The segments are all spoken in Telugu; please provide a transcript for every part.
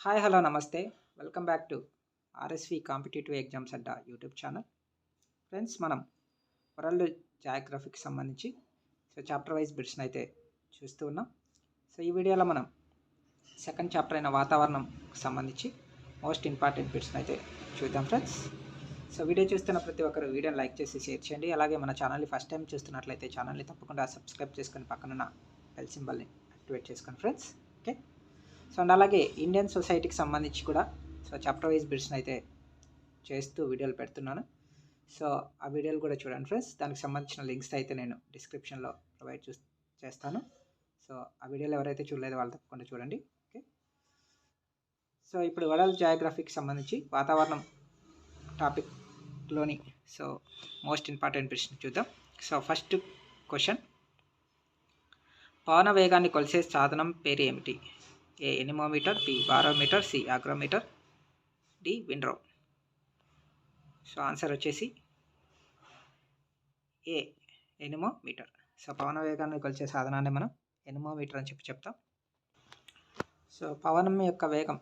హాయ్ హలో నమస్తే welcome back to RSV competitive exams అడ్డ యూట్యూబ్ ఛానల్ ఫ్రెండ్స్ మనం వరల్డ్ జాగ్రఫీకి సంబంధించి సో చాప్టర్ వైజ్ బిట్స్ని అయితే చూస్తూ ఉన్నాం. సో ఈ వీడియోలో మనం సెకండ్ చాప్టర్ అయిన వాతావరణం సంబంధించి మోస్ట్ ఇంపార్టెంట్ బిట్స్ని అయితే చూద్దాం ఫ్రెండ్స్ సో వీడియో చూస్తున్న ప్రతి ఒక్కరు వీడియోని లైక్ చేసి షేర్ చేయండి. అలాగే మన ఛానల్ని ఫస్ట్ టైం చూస్తున్నట్లయితే ఛానల్ని తప్పకుండా సబ్స్క్రైబ్ చేసుకొని పక్కనున్న బెల్ సింబల్ని యాక్టివేట్ చేసుకోండి ఫ్రెండ్స్ సో అండ్ అలాగే ఇండియన్ సొసైటీకి సంబంధించి కూడా సో చాప్టర్ వైజ్ బిట్స్ని అయితే చేస్తూ వీడియోలు పెడుతున్నాను. సో ఆ వీడియోలు కూడా చూడండి ఫ్రెండ్స్. దానికి సంబంధించిన లింక్స్ అయితే నేను డిస్క్రిప్షన్లో ప్రొవైడ్ చూ చేస్తాను. సో ఆ వీడియోలు ఎవరైతే చూడలేదో వాళ్ళు తప్పకుండా చూడండి. ఓకే? సో ఇప్పుడు వరల్డ్ జాగ్రఫీకి సంబంధించి వాతావరణం టాపిక్లోని సో మోస్ట్ ఇంపార్టెంట్ ప్రశ్న చూద్దాం. సో ఫస్ట్ క్వశ్చన్ పవన వేగాన్ని కొలిసే సాధనం పేరు ఏమిటి? A anemometer B barometer C agrometer D windrow. So answer వచ్చేసి ఏ ఎనిమోమీటర్. సో పవన వేగాన్ని కొలిచే సాధనాన్ని మనం ఎనిమోమీటర్ అని చెప్పి చెప్తాం. సో పవనం యొక్క వేగం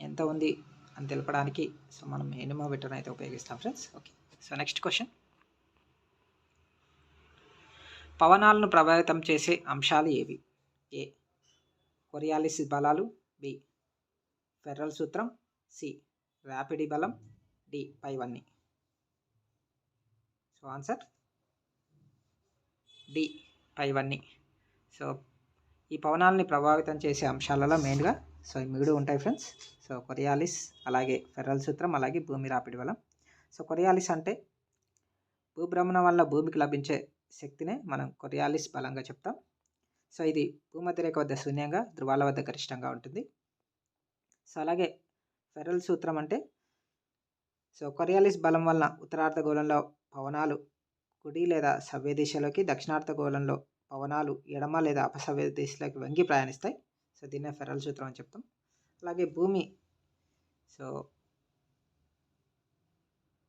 ఎంత ఉంది అని తెలపడానికి సో మనం ఎనిమోమీటర్ అయితే ఉపయోగిస్తాం friends. Okay so next question. పవనాలను ప్రభావితం చేసే అంశాలు ఏవి? ఏ కొరియాలిస్ బలాలు బి. ఫెర్రల్ సూత్రం సి. ర్యాపిడి బలం డి. పైవన్నీ. So answer? డి. పైవన్నీ. సో ఈ పవనాలని ప్రభావితం చేసే అంశాలలో మెయిన్గా సో ఈ మిగుడు ఉంటాయి ఫ్రెండ్స్. సో కొరియాలిస్ అలాగే ఫెర్రల్ సూత్రం అలాగే భూమి రాపిడి బలం. సో కొరియాలిస్ అంటే భూభ్రమణం వల్ల భూమికి లభించే శక్తినే మనం కొరియాలిస్ బలంగా చెప్తాం. సో ఇది భూమధ్యరేఖ వద్ద శూన్యంగా ధ్రువాల వద్ద గరిష్టంగా ఉంటుంది. సో అలాగే ఫెరల్ సూత్రం అంటే సో కొరియాలిస్ బలం వలన ఉత్తరార్ధగోళంలో పవనాలు కుడి లేదా సవ్య దిశలోకి దక్షిణార్ధగోళంలో పవనాలు ఎడమ లేదా అపసవ్య దిశలోకి వంగి ప్రయాణిస్తాయి. సో దీన్నే ఫెరల్ సూత్రం అని చెప్తాం. అలాగే భూమి సో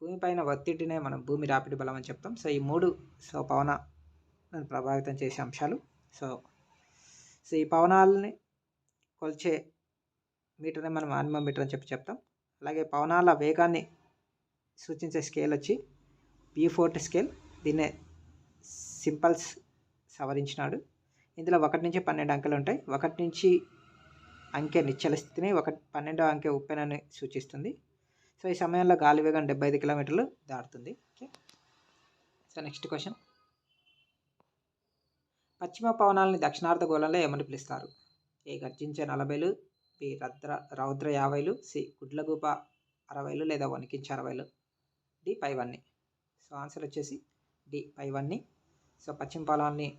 భూమిపైన ఒత్తిడినే మనం భూమి రాపిడి బలం అని చెప్తాం. సో ఈ మూడు సో పవన ప్రభావితం చేసే అంశాలు. సో సో ఈ పవనాలని కొలిచే మీటర్ని మనం ఆనిమం మీటర్ అని చెప్పి చెప్తాం. అలాగే పవనాల వేగాన్ని సూచించే స్కేల్ వచ్చి బీ ఫోర్ట్ స్కేల్. దీన్నే సింపల్స్ సవరించినాడు. ఇందులో ఒకటి నుంచి పన్నెండు అంకెలు ఉంటాయి. ఒకటి నుంచి అంకె నిశ్చల స్థితిని ఒక పన్నెండో అంకె ఉప్పెనని సూచిస్తుంది. సో ఈ సమయంలో గాలి వేగం డెబ్బై ఐదు కిలోమీటర్లు దాటుతుంది. ఓకే. So next question. పశ్చిమ పవనాలని దక్షిణార్ధగోళంలో ఏమని పిలుస్తారు? ఏ. గర్జించే నలభైలు బి. రద్ర రౌద్ర యాభైలు సి. గుడ్లగూప అరవైలు లేదా వణికించే అరవైలు? డి. పైవన్నీ. సో ఆన్సర్ వచ్చేసి డి. పైవన్నీ. సో పశ్చిమ పొలాన్ని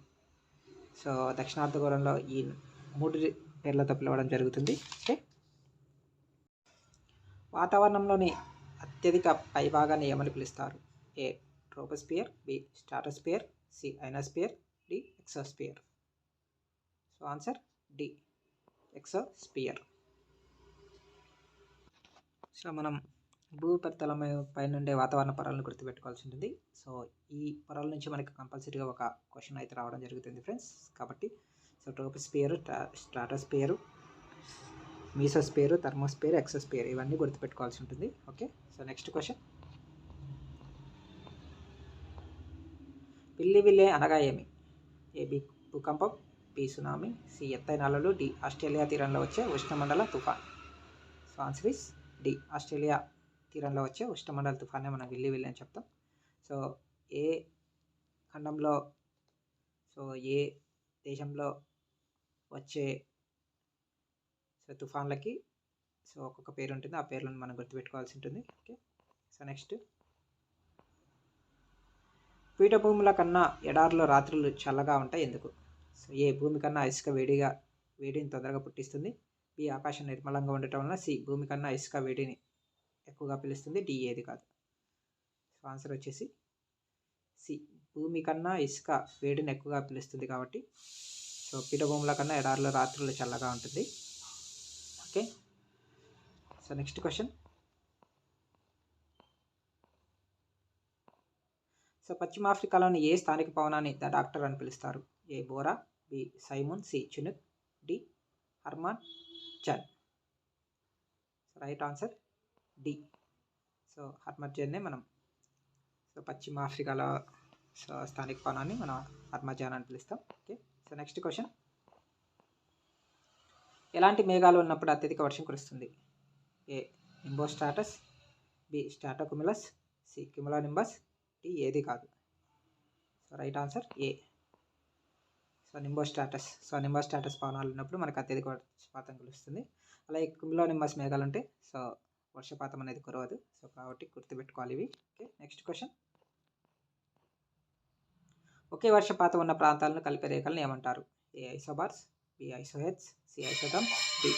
సో దక్షిణార్ధగోళంలో ఈ మూడు పేర్లతో పిలవడం జరుగుతుంది. ఓకే. వాతావరణంలోని అత్యధిక పైభాగాన్ని ఏమని పిలుస్తారు? A. Troposphere B. Stratosphere C. Ionosphere exosphere. So answer D. Exosphere. So మనం భూపరితలం పైన ఉండే వాతావరణ పొరలను గుర్తుపెట్టుకోవాల్సి ఉంటుంది సో ఈ పొరల నుంచి మనకి కంపల్సరీగా ఒక క్వశ్చన్ అయితే రావడం జరుగుతుంది ఫ్రెండ్స్ కాబట్టి so troposphere stratosphere mesosphere thermosphere exosphere ఇవన్నీ గుర్తుపెట్టుకోవాల్సి ఉంటుంది ఓకే సో నెక్స్ట్ క్వశ్చన్ పిల్లి విల్లే అనగా ఏమి? ఏబి భూకంపం బి సునామీ సి ఎత్తైన అలలు డి ఆస్ట్రేలియా తీరంలో వచ్చే ఉష్ణమండల తుఫాన్. So answer is D Australia తీరంలో వచ్చే ఉష్ణమండల తుఫానే మనం వెళ్ళి విల్లి అని చెప్తాం. సో ఏ ఖండంలో సో ఏ దేశంలో వచ్చే సో తుఫాన్లకి సో ఒక్కొక్క పేరు ఉంటుంది ఆ పేర్లను మనం గుర్తుపెట్టుకోవాల్సి ఉంటుంది. ఓకే? So next. పీఠభూముల కన్నా ఎడారిలో రాత్రులు చల్లగా ఉంటాయి ఎందుకు? సో ఏ భూమి కన్నా ఇసుక వేడిగా వేడిని తొందరగా పుట్టిస్తుంది. బి ఆకాశం నిర్మలంగా ఉండటం వలన సి భూమి కన్నా ఇసుక వేడిని ఎక్కువగా పిలుస్తుంది. డి ఏది కాదు. సో ఆన్సర్ వచ్చేసి సి భూమి కన్నా ఇసుక వేడిని ఎక్కువగా పిలుస్తుంది కాబట్టి సో పీఠభూముల కన్నా ఎడారిలో రాత్రులు చల్లగా ఉంటుంది. Okay. So next question. So పశ్చిమ ఆఫ్రికాలోని ఏ స్థానిక పవనాన్ని ద డాక్టర్ అని పిలుస్తారు? A bora B simoom C chinook D harmattan so right answer D. So హర్మజాన్ని మనం. సో పశ్చిమ ఆఫ్రికాలో సో స్థానిక పవనాన్ని మనం హర్మజాన్ అని పిలుస్తాం. ఓకే సో నెక్స్ట్ క్వశ్చన్ ఎలాంటి మేఘాలు ఉన్నప్పుడు అత్యధిక వర్షం కురుస్తుంది? A nimbostratus B stratocumulus C cumulonimbus కాబట్టి ఏది కాదు. So right answer A so nimbostratus so nimbostratus పవనాలు ఉన్నప్పుడు మనకు అత్యధిక వర్షపాతం కురుస్తుంది అలాగే కుంభలో నింబస్ మేఘాలు ఉంటే సో వర్షపాతం అనేది కురవదు. సో కాబట్టి గుర్తుపెట్టుకోవాలి ఇవి. ఓకే నెక్స్ట్ క్వశ్చన్ ఒకే వర్షపాతం ఉన్న ప్రాంతాలను కలిపే రేఖలను ఏమంటారు? A isobars B isohyet C isotherm D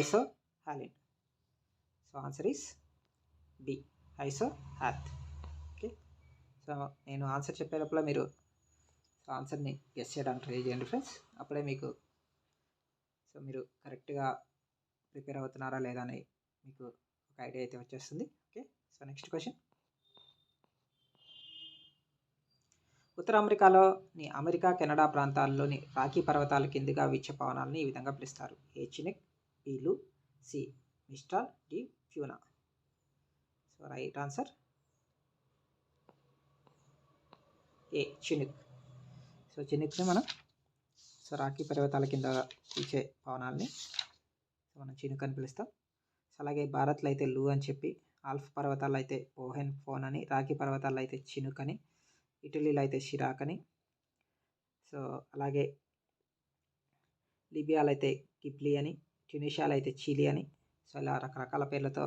isohaline so answer is B isohyet so నేను ఆన్సర్ చెప్పేటప్పుడు మీరు సో ఆన్సర్ని గెస్ చేయడానికి ట్రై చేయండి ఫ్రెండ్స్ అప్పుడే మీకు సో మీరు కరెక్ట్గా ప్రిపేర్ అవుతున్నారా లేదా అని మీకు ఒక ఐడియా అయితే వచ్చేస్తుంది. ఓకే సో నెక్స్ట్ క్వశ్చన్ ఉత్తర అమెరికాలోని అమెరికా కెనడా ప్రాంతాల్లోని రాఖీ పర్వతాల కిందిగా వీచే పవనాలని ఈ విధంగా పిలుస్తారు. A chinook C mistral D foehn so right answer A chinook. So చినుక్ని మనం సో రాఖీ పర్వతాల కింద వీచే పవనాలని సో మనం చినుక్ అని పిలుస్తాం. సో అలాగే భారత్లో అయితే లూ అని చెప్పి ఆల్ఫ్ పర్వతాల్లో అయితే ఓహెన్ ఫోన్ అని రాఖీ పర్వతాల్లో అయితే చినుక్ అని ఇటలీలో అయితే షిరాక్ అని. సో అలాగే లిబియాలో అయితే కిప్లీ అని ట్యునీషియాలో అయితే చిలీ అని. సో ఇలా రకరకాల పేర్లతో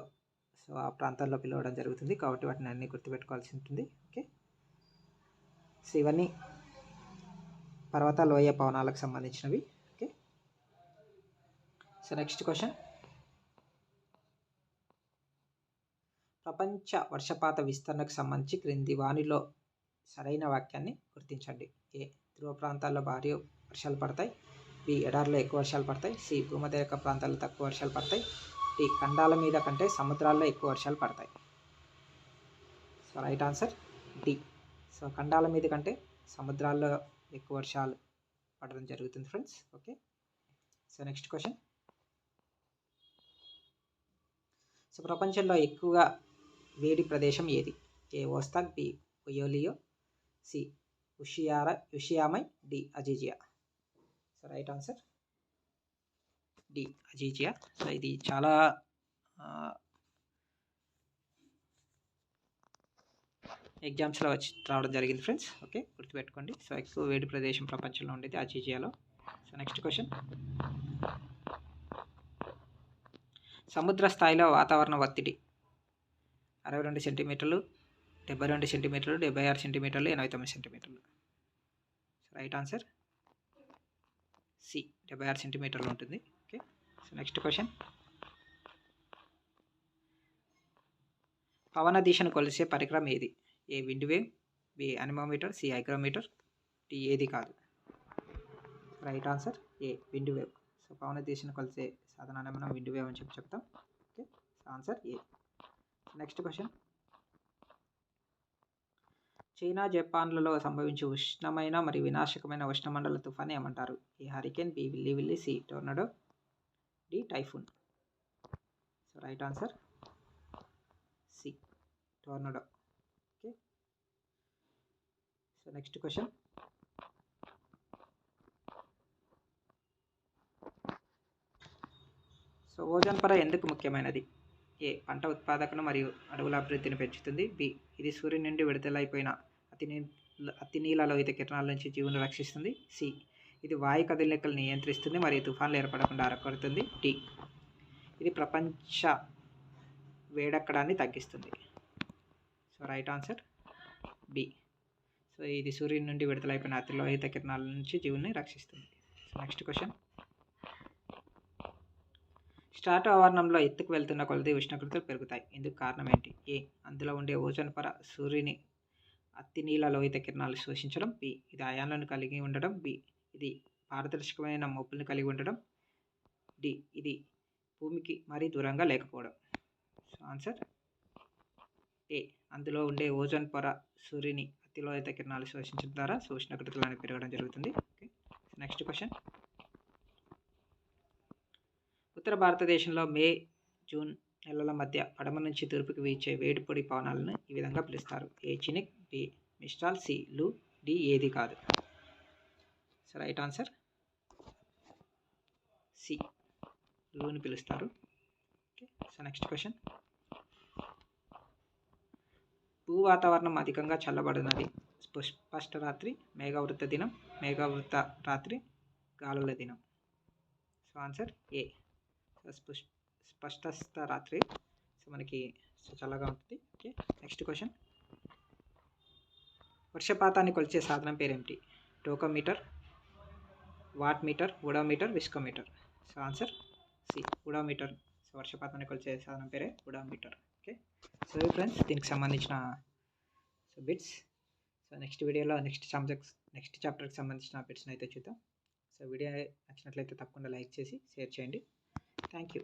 సో ఆ ప్రాంతాల్లో పిలవడం జరుగుతుంది. కాబట్టి వాటిని అన్నీ గుర్తుపెట్టుకోవాల్సి ఉంటుంది. ఓకే సో ఇవన్నీ పర్వత లోయ పవనాలకు సంబంధించినవి. ఓకే. సో నెక్స్ట్ క్వశ్చన్ ప్రపంచ వర్షపాత విస్తరణకు సంబంధించి క్రింది వానిలో సరైన వాక్యాన్ని గుర్తించండి. ఏ. ధ్రువ ప్రాంతాల్లో భారీ వర్షాలు పడతాయి. బి. ఎడారిలో ఎక్కువ వర్షాలు పడతాయి. సి. భూమధ్యరేఖ ప్రాంతాల్లో తక్కువ వర్షాలు పడతాయి. డి. ఖండాల మీద కంటే సముద్రాల్లో ఎక్కువ వర్షాలు పడతాయి. సో రైట్ ఆన్సర్ డి ఖండాల మీద కంటే సముద్రాల్లో ఎక్కువ వర్షాలు పడడం జరుగుతుంది friends. Okay? So next question. So ప్రపంచంలో ఎక్కువగా వేడి ప్రదేశం ఏది? ఏ ఓస్తాక్ బి ఒయోలియో సి ఉషియార ఉషియామై D Aziziya. So right answer D Aziziya. So ఇది చాలా ఎగ్జామ్స్లో వచ్చి రావడం జరిగింది ఫ్రెండ్స్. ఓకే గుర్తుపెట్టుకోండి. సో ఎక్కువ వేడి ప్రదేశం ప్రపంచంలో ఉండేది అజీజియాలో సో నెక్స్ట్ క్వశ్చన్. సముద్ర స్థాయిలో వాతావరణ ఒత్తిడి. అరవై రెండు సెంటీమీటర్లు డెబ్బై రెండు సెంటీమీటర్లు డెబ్బై ఆరు సెంటీమీటర్లు ఎనభై తొమ్మిది సెంటీమీటర్లు. రైట్ ఆన్సర్ సి డెబ్బై ఆరు సెంటీమీటర్లు ఉంటుంది. ఓకే సో నెక్స్ట్ క్వశ్చన్ పవన దిశను కొలిసే పరికరం ఏది? A wind vane B anemometer C hygrometer D ఏది కాదు. Right answer A wind vane. So పవన దిశను కొలిసే సాధనాన్ని మనం విండ్ వేవ్ అని చెప్పి చెప్తాం. Okay answer A. Next question. China జపాన్లలో సంభవించే ఉష్ణమైన మరియు వినాశకమైన ఉష్ణమండల తుఫాన్ ఏమంటారు? A hurricane B willy willy C tornado D typhoon. So right answer C tornado okay so next question so ozone పొర ఎందుకు ముఖ్యమైనది? ఏ పంట ఉత్పాదకను మరియు అడవుల అభివృద్ధిని పెంచుతుంది. బి ఇది సూర్యుని నుండి విడుదలైపోయిన అతి అతి నీళ్ళలో ఇత కిరణాల నుంచి జీవును రక్షిస్తుంది. సి ఇది వాయు కదలికలు నియంత్రిస్తుంది మరియు తుఫాన్లు ఏర్పడకుండా అరకొడుతుంది. డి ఇది ప్రపంచ వేడెక్కడాన్ని తగ్గిస్తుంది. సో రైట్ ఆన్సర్ బి ఇది సూర్యుని నుండి విడుదలైపోయిన అతి లోహిత కిరణాల నుంచి జీవుని రక్షిస్తుంది. నెక్స్ట్ క్వశ్చన్ స్టార్ట్ ఆవరణంలో ఎత్తుకు వెళ్తున్న కొలది ఉష్ణోగ్రతలు పెరుగుతాయి. ఇందుకు కారణం ఏంటి? ఏ అందులో ఉండే ఓజోన్ పొర సూర్యుని అతి నీల లోహిత కిరణాలు శోషించడం. బి ఇది అయాన్లను కలిగి ఉండడం. బి ఇది పారదర్శకమైన మబ్బుల్ని కలిగి ఉండడం. డి ఇది భూమికి మరీ దూరంగా లేకపోవడం. సో ఆన్సర్ ఏ అందులో ఉండే ఓజోన్ పొర సూర్యుని అతి అయితే కిరణాలు శోషించడం ద్వారా ఉష్ణోగ్రతలు అనేవి పెరగడం జరుగుతుంది. ఓకే నెక్స్ట్ క్వశ్చన్ ఉత్తర భారతదేశంలో మే జూన్ నెలల మధ్య పడమ నుంచి తూర్పుకి వీచే వేడిపొడి పవనాలను ఈ విధంగా పిలుస్తారు. A chinook B mistral C loo D ఏది కాదు. సో రైట్ ఆన్సర్ సి లూని పిలుస్తారు. ఓకే సో నెక్స్ట్ క్వశ్చన్ భూవాతావరణం అధికంగా చల్లబడినది. స్పష్ట రాత్రి మేఘవృత దినం మేఘవృత రాత్రి గాలుల దినం. సో ఆన్సర్ ఏ. స్పష్టస్థ రాత్రి. సో మనకి చల్లగా ఉంటుంది. Okay next question. వర్షపాతాన్ని కొలిచే సాధనం పేరేమిటి? Tachometer watt meter udometer viscometer? So answer C. Udometer. So వర్షపాతాన్ని కొలిచే సాధనం పేరే ఉడోమీటర్. ఓకే సో ఫ్రెండ్స్ దీనికి సంబంధించిన సో బిట్స్ సో నెక్స్ట్ వీడియోలో నెక్స్ట్ సబ్జెక్ట్స్ నెక్స్ట్ చాప్టర్కి సంబంధించిన బిట్స్ని అయితే చూద్దాం. సో వీడియో నచ్చినట్లయితే తప్పకుండా లైక్ చేసి షేర్ చేయండి. Thank you